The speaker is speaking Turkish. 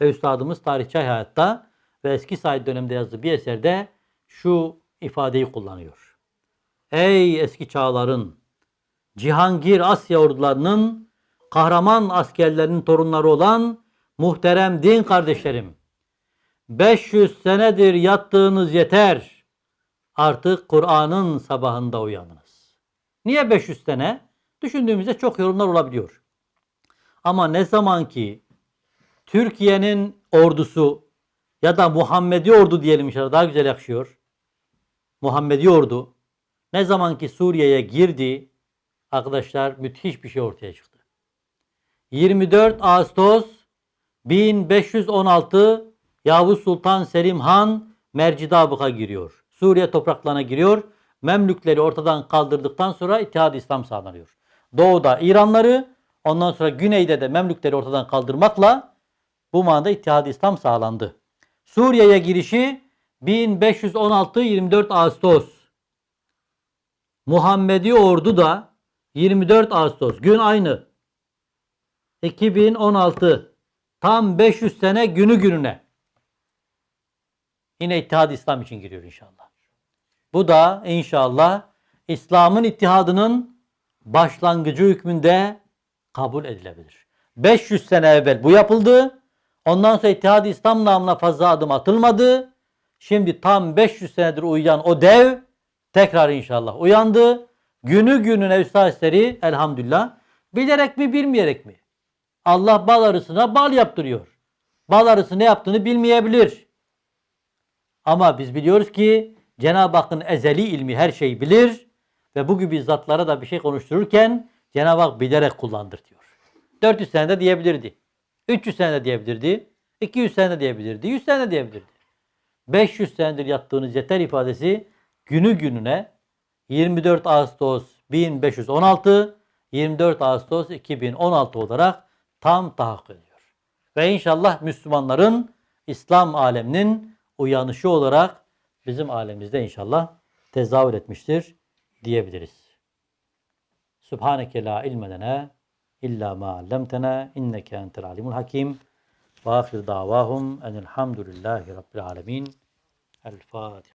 Ve üstadımız tarihçi hayatta ve eski Said döneminde yazdığı bir eserde şu ifadeyi kullanıyor. Ey eski çağların Cihangir Asya ordularının kahraman askerlerinin torunları olan muhterem din kardeşlerim. 500 senedir yattığınız yeter. Artık Kur'an'ın sabahında uyanınız. Niye 500 sene? Düşündüğümüzde çok yorumlar olabiliyor. Ama ne zaman ki Türkiye'nin ordusu ya da Muhammedi ordu diyelim inşallah daha güzel yakışıyor. Muhammedi ordu ne zaman ki Suriye'ye girdi arkadaşlar müthiş bir şey ortaya çıktı. 24 Ağustos 1516 Yavuz Sultan Selim Han Mercidabık'a giriyor. Suriye topraklarına giriyor. Memlükleri ortadan kaldırdıktan sonra İttihad-ı İslam sağlanıyor. Doğuda İranları, ondan sonra güneyde de Memlükleri ortadan kaldırmakla bu manada İttihad-ı İslam sağlandı. Suriye'ye girişi 1516 24 Ağustos. Muhammedi ordu da 24 Ağustos gün aynı. 2016 tam 500 sene günü gününe. Yine İttihad İslam için giriyor inşallah. Bu da inşallah İslam'ın ittihadının başlangıcı hükmünde kabul edilebilir. 500 sene evvel bu yapıldı. Ondan sonra İttihad İslam namına fazla adım atılmadı. Şimdi tam 500 senedir uyuyan o dev tekrar inşallah uyandı. Günü gününe üstadları elhamdülillah bilerek mi bilmeyerek mi? Allah bal arısına bal yaptırıyor. Bal arısı ne yaptığını bilmeyebilir. Ama biz biliyoruz ki Cenab-ı Hakk'ın ezeli ilmi her şeyi bilir ve bu gibi zatlara da bir şey konuştururken Cenab-ı Hak bilerek kullandır diyor. 400 senede diyebilirdi. 300 senede diyebilirdi. 200 senede diyebilirdi. 100 senede diyebilirdi. 500 senedir yattığınız yeter ifadesi günü gününe 24 Ağustos 1516 24 Ağustos 2016 olarak tam tahakkuk ediyor. Ve inşallah Müslümanların İslam aleminin uyanışı olarak bizim alemimizde inşallah tezahür etmiştir diyebiliriz. Subhaneke la ilme إلا ما علمتنا إنك أنت العليم الحكيم. وآخر دعواهم أن الحمد لله رب العالمين. الفاتحة.